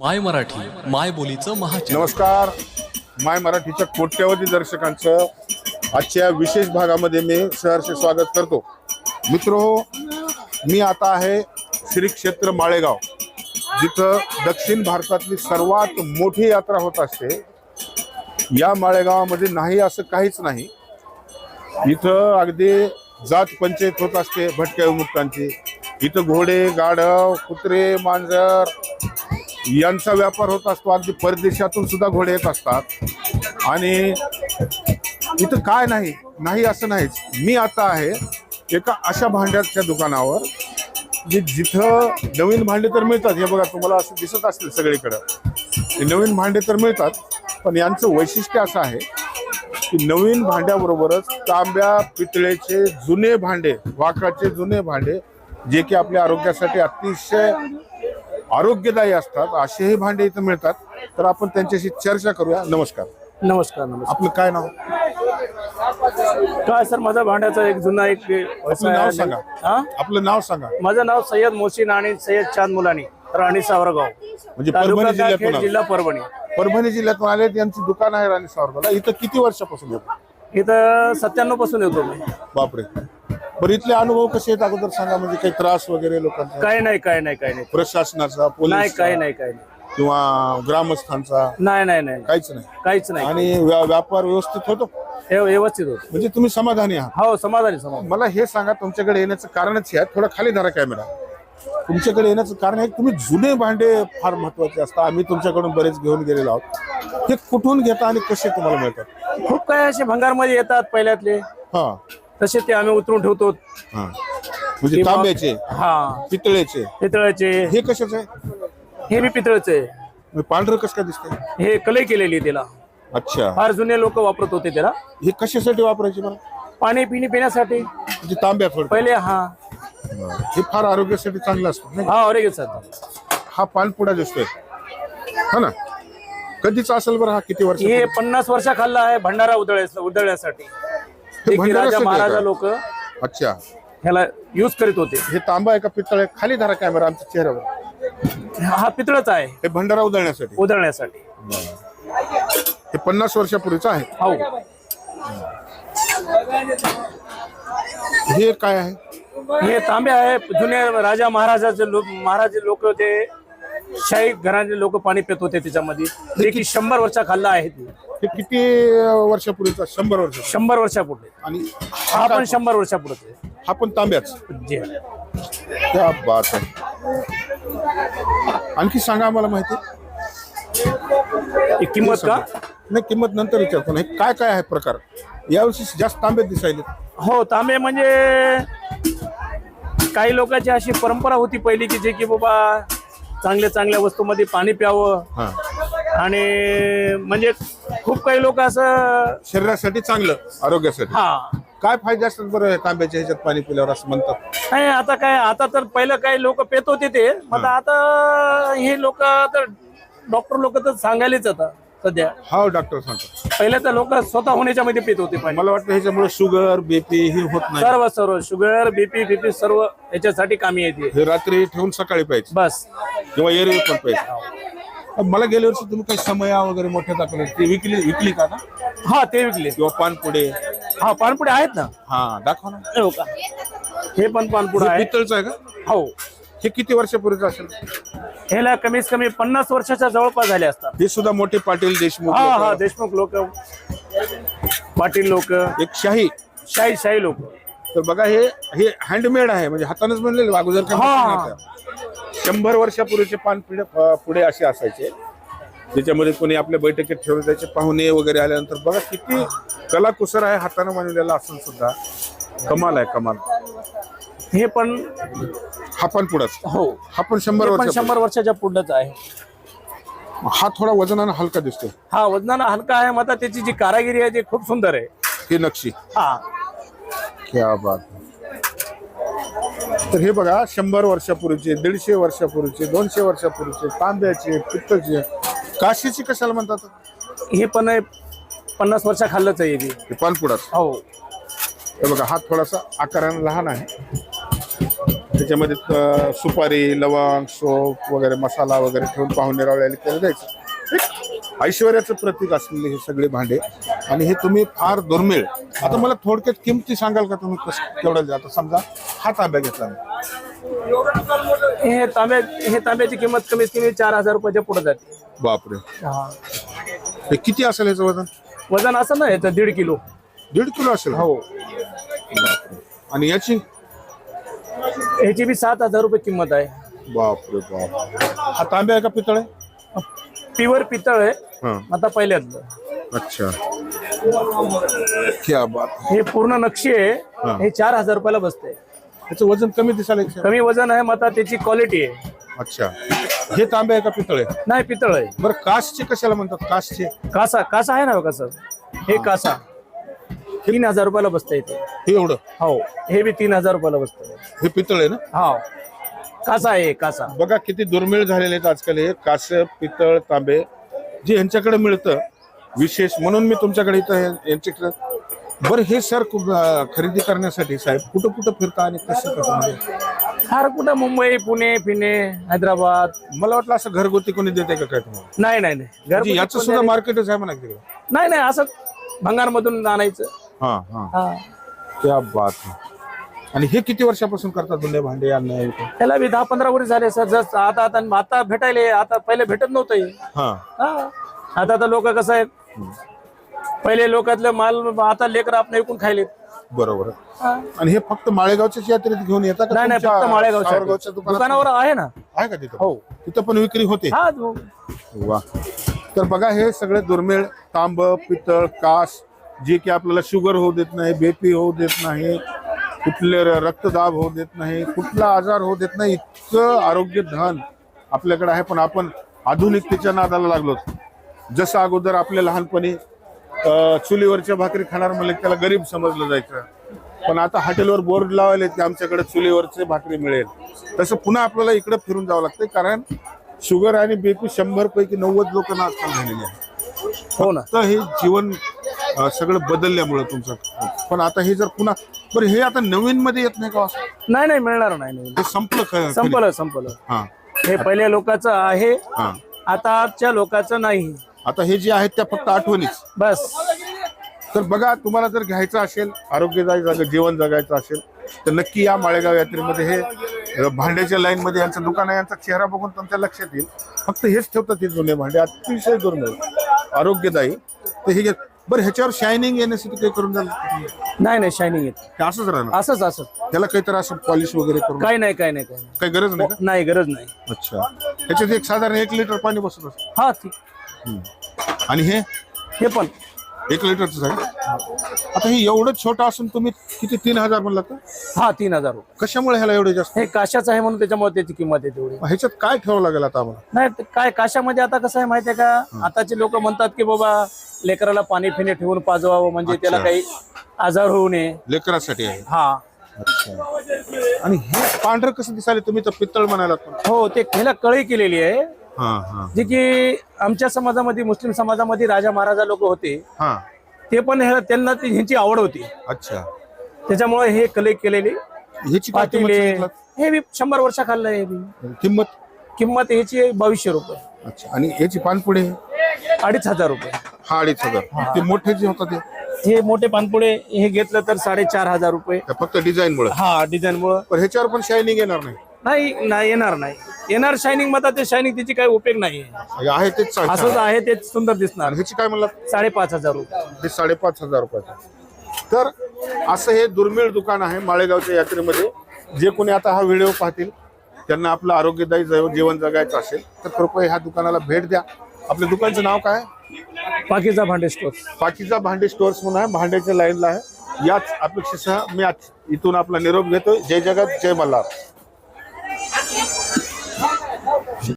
माय मराठी माय बोलीचं महाचॅनल नमस्कार. माय मराठीच्या कोट्यवधी दर्शकांचं आजच्या विशेष भागामध्ये मी सहर्ष स्वागत करतो. मित्रो मी आता आहे श्री क्षेत्र माळेगाव जिथं दक्षिण भारतातली सर्वात मोठी यात्रा होत असते. या माळेगावामध्ये नाही असं काहीच नाही. इथं अगदी जात पंचायत होत असते भटक्या विमुक्तांची. इथं घोडे गाढव कुत्रे मांजर यांचा व्यापार होत असतो अगदी परदेशातून सुद्धा घोडे येत असतात. आणि इथं काय नाही नाही असं नाहीच. मी आता आहे एका अशा भांड्याच्या दुकानावर जे जिथं नवीन भांडे तर मिळतात. हे बघा तुम्हाला असं दिसत असतील सगळीकडं. नवीन भांडे तर मिळतात पण यांचं वैशिष्ट्य असं आहे की नवीन भांड्याबरोबरच तांब्या पितळेचे जुने भांडे वाकाचे जुने भांडे जे की आपल्या आरोग्यासाठी अतिशय आरोग्यदायी असतात असेही भांडे इथं मिळतात. तर आपण त्यांच्याशी चर्चा करूया. नमस्कार. नमस्कार नमस्कार. आपलं काय नाव? काय सर माझा भांड्याचा एक जुना एक व्यवसाय नाव आहे. सांगा. हा? आपलं नाव सांगा. माझं नाव सय्यद मोहसिन आणि सय्यद चांद मुलानी राणी सावरगाव. म्हणजे तालुका परभणी जामखेड, आले. जिल्हा परभणी. परभणी जिल्ह्यातून आले यांचं दुकान आहे राणी सावरगावला. इथं किती वर्षापासून येतो? इथं सत्त्याण्णवपासून येतो मी. बापरे. बरं इथले अनुभव कसे आहेत अगोदर सांगा म्हणजे काही त्रास वगैरे लोकांचा? काय नाही काय नाही काय नाही. प्रशासनाचा नाही पोलीस काय नाही काय नाही. किंवा ग्रामस्थांचा? नाही नाही नाही. काहीच नाही. काहीच नाही. आणि व्या- व्यापार व्यवस्थित होतो? हे व्यवस्थित होत. म्हणजे तुम्ही समाधानी आहात? हो समाधानी समाधान. मला हे सांगा तुमच्याकडे येण्याचं कारणच हे आहे. थोडा खाली धरा कॅमेरा. तुमच्याकडे येण्याचं कारण आहे तुम्ही जुने भांडे फार महत्त्वाचे असतात. आम्ही तुमच्याकडून बरेच घेऊन गेलेलो आहोत. हे कुठून घेता आणि कसे तुम्हाला मिळतात? खूप काय असे भंगारमध्ये येतात पहिल्यातले. हा. तसे ते आम्ही उतरून ठेवतो. हा. म्हणजे किंवा- तांब्याचे हा. पितळेचे. पितळाचे. हे कशाचे? आहे हे बी पितळचे. म्हणजे पांढरं कसं काय दिसतंय? हे कलई केलेली आहे त्याला. अच्छा. फार जुने लोक वापरत होते त्याला. हे कशासाठी वापरायचे मला पाणी पिणी पिण्यासाठी. म्हणजे तांब्या थोडं पहिले हा. हे फार आरोग्यासाठी चांगलं असतं नाही? हा सर हा पानपुडा दिसतोय. हा ना? कधीच असेल बरं हा किती वर्ष हे पन्नास वर्ष खाल्ला आहे भंडारा उधळ्या उधळण्यासाठी ते की राजा भंडाऱ्यासाठी महाराजा आहे का? लोक अच्छा. ह्याला युज करीत होते. हे तांबा आहे का पितळ? आहे खाली धरा कॅमेरा आमच्या चेहऱ्यावर. हा पितळच आहे. हे भंडारा उधळण्यासाठी. उधळण्यासाठी. हे पन्नास वर्षापूर्वीचं आहे. हो. हे काय आहे? हे तांबे आहे. जुने राजा महाराजाचे लोक महाराज लोक ते शाही घराचे लोक पाणी पित होते त्याच्यामध्ये. जे की शंभर वर्ष खाल्ला आहे ते. हे किती वर्षापूर्वीचा शंभर वर्ष शंभर वर्षापुढे. आणि हा पण शंभर वर्षापुढे हा पण तांब्याच? जे. क्या बात आहे. आणखी सांगा आम्हाला माहिती. ही किंमत का? नाही किंमत नंतर विचारतो ना. हे काय काय आहे प्रकार? यावर्षी जास्त तांब्यात दिसायले हो तांबे म्हणजे काही लोकांची अशी परंपरा होती पहिली की जे की बाबा चांगल्या चांगल्या वस्तूमध्ये पाणी प्यावं. हा. आणि म्हणजे खूप काही लोक असं शरीरासाठी चांगलं आरोग्यासाठी. हा. काय फायदे असतात बरं हे तांब्याच्या ह्याच्यात पाणी पिल्यावर असं म्हणतात? नाही आता काय आता तर पहिलं काही लोक पेत होते ते. मग आता हे लोक तर डॉक्टर लोक तर सांगायलेच आता सध्या. हा डॉक्टर सांगतात. पहिले तर लोक स्वतः होण्याच्या मध्ये पित होते पाणी. मला वाटतं ह्याच्यामुळे शुगर बीपी हे होत नाही. सर्व सर्व. शुगर बीपी बीपी सर्व याच्यासाठी कामी येते. हे रात्री ठेवून सकाळी प्यायचं. बस. किंवा एरवी पण प्यायचं. मला गेल्या वर्षी तुम्ही काही समया वगैरे मोठ्या दाखवले ते विकली विकली का ना? हा ते विकले. किंवा पानपुडे? हा पानपुडे आहेत ना. हा दाखवा ना. हो का? हे पण पानपुडं हे आहे पितळचं आहे का? हो. हे किती वर्षापूर्वीचं असेल? ह्याला कमीत कमी पन्नास वर्षाच्या जवळपास झाले असतात. हे सुद्धा मोठे पाटील देशमुख हा हा लोकं. देशमुख लोक. पाटील लोक. एक शाही. शाही शाही लोक. तर बघा हे हे हँडमेड आहे. म्हणजे हातानेच बनलेले अगोदर काही हा. नव्हतं. शंभर वर्षापूर्वीचे पान पिढे पुढे असे असायचे. त्याच्यामध्ये कोणी आपल्या बैठकीत ठेवले त्याचे पाहुणे वगैरे आल्यानंतर बघा किती कलाकुसर आहे हाताने बनवलेला असून सुद्धा. कमाल आहे कमाल. हे पण हा पण पुढाच. हो. हा पण शंभर हे पण वर्ष शंभर वर्षाच्या पुढंच आहे. हा थोडा वजनानं हलका दिसतो हा वजनानं हलका आहे मात्र त्याची जी कारागिरी आहे ती खूप सुंदर आहे. ही नक्षी. हा. क्या बात. तर हे बघा शंभर वर्षापूर्वीचे दीडशे वर्षापूर्वीचे दोनशे वर्षापूर्वीचे तांब्याचे पित्तचे काशीची कशाला म्हणतात? हे पण आहे, पन्नास वर्ष खाल्लंच आहे हे. हे पानपुडाच. हो. हे बघा हा थोडासा आकाराने लहान आहे. त्याच्यामध्ये सुपारी लवंग सोप वगैरे मसाला वगैरे ठेवून पाहुणे रावळ्याला त्याला द्यायचं. एक ऐश्वर्याचं प्रतीक असलेले हे सगळे भांडे. आणि हे तुम्ही फार दुर्मिळ. आता मला थोडक्यात किमती सांगाल का तुम्ही? कसं केवढं आता समजा हा तांब्या घेतला हे तांब्या हे तांब्याची किंमत कमीत कमी चार हजार रुपयाच्या पुढे जाते. बापरे. हे. किती असेल याचं वजन? वजन असं ना याचं दीड किलो. दीड किलो असेल? हो. आणि याची? ह्याची बी सात हजार रुपये किंमत आहे. बापरे बाप हा तांब्या आहे का पितळ आहे? प्युअर पितळ आहे. हा. आता पहिल्यातलं अच्छा. क्या बात. हे पूर्ण नक्षी हा. आहे. हे. चार हजार रुपयाला बसते याचं वजन कमी दिसायला कमी वजन आहे मग आता त्याची क्वालिटी आहे. अच्छा. हे तांबे आहे का पितळ आहे? नाही पितळ आहे. बरं काचचे कशाला म्हणतात? काचचे कासा कासा आहे ना हो कसं हे कासा. तीन हजार रुपयाला बसतं इथे हे एवढं? हो. हे बी तीन हजार रुपयाला बसतं हे पितळ आहे ना? हो कासा आहे कासा? बघा किती दुर्मिळ झालेले आहेत आजकाल हे. काच पितळ तांबे जे यांच्याकडे मिळतं विशेष म्हणून मी तुमच्याकडे इथं हे- यांच्याकडे बरं हे सर कु- अं, खरेदी करण्यासाठी साहेब कुठं कुठं फिरता आणि कसं कसं म्हणजे फार कुठं? मुंबई पुणे पिणे हैदराबाद. मला वाटलं असं घरगुती कोणी देते का काय तुम्हाला? नाही नाही नाही. म्हणजे घरगुती याचं सुद्धा. मार्केटच आहे म्हणा तिकडे नाही नाही असं भंगारमधून आणायचं. हा हा. हा. क्या बात है. आणि हे किती वर्षापासून करतात जुने भांडे आणणे त्याला बी दहा पंधरा वर्ष झाले सर जस्ट आता आता आता भेटायले आता पहिले भेटत नव्हतं. हे. हा. हा. आता तर लोक कसं आहे पहिले लोकातलं माल आता लेकर आपण ऐकून खायले बरोबर. आणि हे फक्त माळेगावच्याच यात्रेत घेऊन येतात का नाही नाही तुमच्या फक्त माळेगावच्या दुकानात? दुकानावर आहे ना. आहे का तिथं? हो. तिथं पण विक्री होते? हा हो. वा. तर बघा हे सगळे दुर्मिळ तांब पितळ कास जे की आपल्याला शुगर होऊ देत नाही बीपी होऊ देत नाही कुठले रक्तदाब होऊ देत नाही कुठला आजार होऊ देत नाही इतकं आरोग्य धन आपल्याकडे आहे. पण आपण आधुनिकतेच्या नादाला लागलो जसं अगोदर आपल्या लहानपणी चुलीवरच्या भाकरी खाणार म्हणलं त्याला गरीब समजलं जायचं. पण आता हॉटेलवर बोर्ड लावायले की आमच्याकडे चुलीवरचे भाकरी मिळेल. तसं पुन्हा आपल्याला इकडे फिरून जावं लागतंय कारण शुगर आणि बीपी शंभर पैकी नव्वद लोकांना आजकाल झालेले आहे हो ना. तर हे जीवन अं, सगळं बदलल्यामुळं तुमचं. पण आता हे जर पुन्हा बरं हे आता नवीन मध्ये येत नाही का असं? नाही नाही मिळणार नाही नाही. हे संपलं ख- संपलं संपलं. हा. हे पहिल्या लोकांचं आहे हा. आताच्या लोकांचं नाही. आता हे जे आहेत त्या फक्त आठवणीच. बस. तर बघा तुम्हाला जर घ्यायचं असेल आरोग्यदायी जागा जीवन जगायचं असेल तर नक्की या माळेगाव यात्रेमध्ये हे अ, भांड्याच्या लाईन मध्ये यांचं दुकान आहे यांचा चेहरा बघून तुमच्या लक्षात येईल. फक्त हेच ठेवतात हे जुने भांडे अतिशय दुर्मिळ आरोग्यदायी. तर हे घे- बरं ह्याच्यावर शायनिंग येण्यासाठी काही करून झालं? नाही नाही शायनिंग येत. असंच राहणार? असंच असं त्याला काहीतरी असं पॉलिश वगैरे करून? काही नाही काही नाही काही नाही. काही गरज नाही का? नाही गरज नाही. अच्छा. ह्याच्यात एक साधारण एक लिटर पाणी बसत असतं हा ठीक. आणि हे? हे पण. एक लिटरचं आहे आता हे एवढं छोटं असून तुम्ही किती तीन हजार म्हणला का? हा तीन हजार रुपये. कशामुळे ह्याला एवढे जास्त? हे काशाचं आहे म्हणून त्याच्यामुळे त्याची किंमत आहे तेवढी. ह्याच्यात काय ठेवावं लागेल आता आम्हाला? नाही ते काय काशामध्ये आता कसं आहे माहितीये का? आताचे लोक म्हणतात की बाबा लेकराला पाणी फिने ठेवून पाजवावं म्हणजे त्याला अच्छा. काही आजार होऊ नये. लेकरासाठी आहे. हा. अच्छा. आणि हे पांढरं कसं दिसायला? तुम्ही तर पित्तळ म्हणायला पण हो ते ह्याला कळी केलेली आहे. जे की आमच्या समाजामध्ये मुस्लिम समाजामध्ये राजा महाराजा लोक होते. हा. ते पण त्यांना ती ह्यांची आवड होती. अच्छा. त्याच्यामुळे हे कले केलेली. सांगितलं? हे बी शंभर वर्ष खाल्लं हे बी. किंमत? किंमत ह्याची आहे बावीसशे रुपये. अच्छा. आणि याची पानपुडे? अडीच हजार रुपये. हा अडीच हजार. ते मोठे जे होतात ते? हे मोठे पानपुडे हे घेतलं तर साडेचार हजार रुपये. फक्त डिझाईन मुळे हा डिझाईन मुळे पण ह्याच्यावर पण शायनिंग येणार नाही. नाही नाही येणार नाही. येणार शायनिंगमध्ये ते शायनिंग तिची काही उपयोग नाही आहे तेच चांगलं. असंच आहे ते सुंदर दिसणार. आणि ह्याची काय म्हणला साडेपाच हजार रुपये. हे साडेपाच हजार रुपयाचं. तर असं हे दुर्मिळ दुकान आहे माळेगावच्या यात्रेमध्ये. जे कोणी आता हा व्हिडिओ पाहतील त्यांना आपलं आरोग्यदायी जैव- जीवन जगायचं असेल तर कृपया ह्या दुकानाला भेट द्या. आपल्या दुकानचं नाव काय? बाकीचा भांडे स्टोर पाकीचा भांडे स्टोअर्स म्हणून आहे भांड्याच्या लाईनला आहे. याच अपेक्षेसह मी आज इथून आपला निरोप घेतो जय जगत जय मल्हार.